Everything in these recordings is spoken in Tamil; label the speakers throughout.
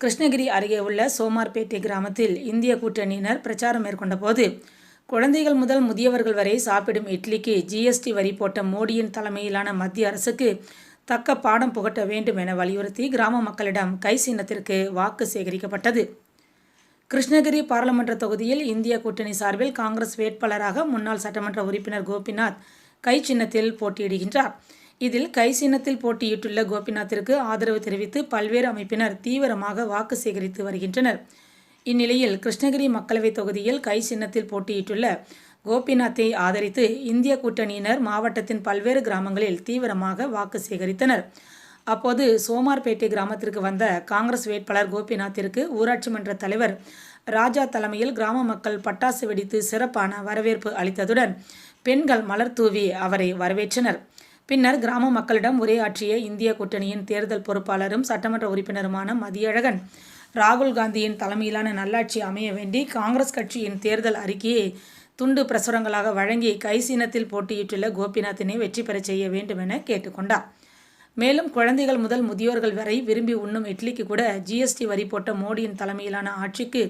Speaker 1: கிருஷ்ணகிரி அருகே உள்ள சோமார்பேட்டை கிராமத்தில் இந்திய கூட்டணியினர் பிரச்சாரம் மேற்கொண்ட போது குழந்தைகள் முதல் முதியவர்கள் வரை சாப்பிடும் இட்லிக்கு ஜிஎஸ்டி வரி போட்ட மோடியின் தலைமையிலான மத்திய அரசுக்கு தக்க பாடம் புகட்ட வேண்டும் என வலியுறுத்தி கிராம மக்களிடம் கை சின்னத்திற்கு வாக்கு சேகரிக்கப்பட்டது. கிருஷ்ணகிரி பாராளுமன்ற தொகுதியில் இந்திய கூட்டணி சார்பில் காங்கிரஸ் வேட்பாளராக முன்னாள் சட்டமன்ற உறுப்பினர் கோபிநாத் கை சின்னத்தில் போட்டியிடுகின்றார். இதில் கை சின்னத்தில் போட்டியிட்டுள்ள கோபிநாத்திற்கு ஆதரவு தெரிவித்து பல்வேறு அமைப்பினர் தீவிரமாக வாக்கு சேகரித்து வருகின்றனர். இந்நிலையில் கிருஷ்ணகிரி மக்களவைத் தொகுதியில் கை சின்னத்தில் போட்டியிட்டுள்ள கோபிநாத்தை ஆதரித்து இந்திய கூட்டணியினர் மாவட்டத்தின் பல்வேறு கிராமங்களில் தீவிரமாக வாக்கு சேகரித்தனர். அப்போது சோமார்பேட்டை கிராமத்திற்கு வந்த காங்கிரஸ் வேட்பாளர் கோபிநாத்திற்கு ஊராட்சி மன்ற தலைவர் ராஜா தலைமையில் கிராம மக்கள் பட்டாசு வெடித்து சிறப்பான வரவேற்பு அளித்ததுடன் பெண்கள் மலர் தூவி அவரை வரவேற்றனர். பின்னர் கிராம மக்களிடம் உரையாற்றிய இந்திய கூட்டணியின் தேர்தல் பொறுப்பாளரும் சட்டமன்ற உறுப்பினருமான மதியழகன் ராகுல் காந்தியின் தலைமையிலான நல்லாட்சி அமைய வேண்டி காங்கிரஸ் கட்சியின் தேர்தல் அறிக்கையை துண்டு பிரசுரங்களாக வழங்கி கைசீனத்தில் போட்டியிட்டுள்ள கோபிநாத்தினை வெற்றி பெறச் செய்ய வேண்டும் என கேட்டுக்கொண்டார் மேலும் குழந்தைகள் முதல் முதியோர்கள் வரை விரும்பி உண்ணும் இட்லிக்கு கூட ஜிஎஸ்டி வரி போட்ட மோடியின் தலைமையிலான ஆட்சிக்கு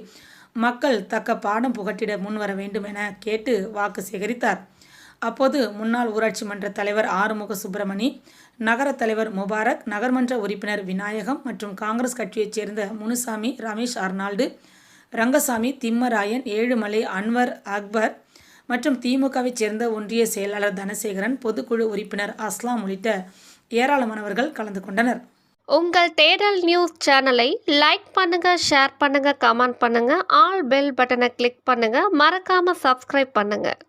Speaker 1: மக்கள் தக்க பாடம் புகட்டிட முன்வர வேண்டும் என கேட்டு வாக்கு சேகரித்தார். அப்போது முன்னாள் ஊராட்சி மன்ற தலைவர் ஆறுமுக சுப்பிரமணி நகர தலைவர் முபாரக் நகர்மன்ற உறுப்பினர் விநாயகம் மற்றும் காங்கிரஸ் கட்சியைச் சேர்ந்த முனுசாமி ரமேஷ் அர்னால்டு ரங்கசாமி திம்மராயன் ஏழுமலை அன்வர் அக்பர் மற்றும் திமுகவைச் சேர்ந்த ஒன்றிய செயலாளர் தனசேகரன் பொதுக்குழு உறுப்பினர் அஸ்லாம் உள்ளிட்ட ஏராளமானவர்கள் கலந்து கொண்டனர்.
Speaker 2: உங்கள் தேடல் நியூஸ் சேனலை லைக் பண்ணுங்க ஷேர் பண்ணுங்க கமெண்ட் பண்ணுங்க ஆல் பெல் பட்டனை கிளிக் பண்ணுங்க மறக்காம சப்ஸ்கிரைப் பண்ணுங்க.